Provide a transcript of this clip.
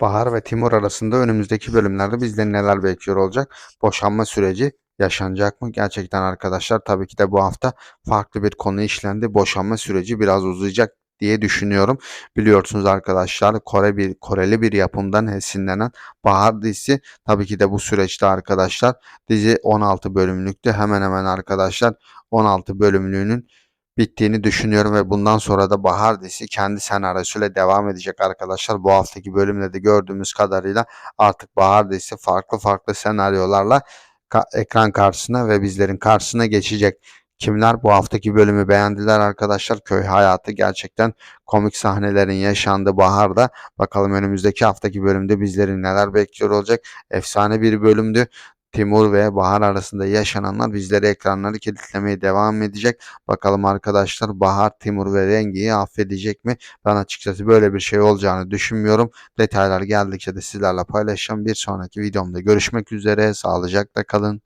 Bahar ve Timur arasında önümüzdeki bölümlerde bizleri neler bekliyor olacak? Boşanma süreci yaşanacak mı? Gerçekten arkadaşlar tabii ki de bu hafta farklı bir konu işlendi. Boşanma süreci biraz uzayacak diye düşünüyorum. Biliyorsunuz arkadaşlar Kore bir Koreli bir yapımdan esinlenen Bahar dizisi tabii ki de bu süreçte arkadaşlar dizi 16 bölümlüktü. Hemen hemen arkadaşlar 16 bölümlüğünün bittiğini düşünüyorum ve bundan sonra da Bahar dizisi kendi senaryosuyla devam edecek arkadaşlar. Bu haftaki bölümde de gördüğümüz kadarıyla artık Bahar dizisi farklı farklı senaryolarla ka- ekran karşısına ve bizlerin karşısına geçecek. Kimler bu haftaki bölümü beğendiler arkadaşlar? Köy hayatı gerçekten komik sahnelerin yaşandığı Bahar'da. Bakalım önümüzdeki haftaki bölümde bizleri neler bekliyor olacak. Efsane bir bölümdü. Timur ve Bahar arasında yaşananlar bizleri ekranları kilitlemeye devam edecek. Bakalım arkadaşlar Bahar, Timur ve Rengi'yi affedecek mi? Ben açıkçası böyle bir şey olacağını düşünmüyorum. Detaylar geldikçe de sizlerle paylaşacağım. Bir sonraki videomda görüşmek üzere. Sağlıcakla kalın.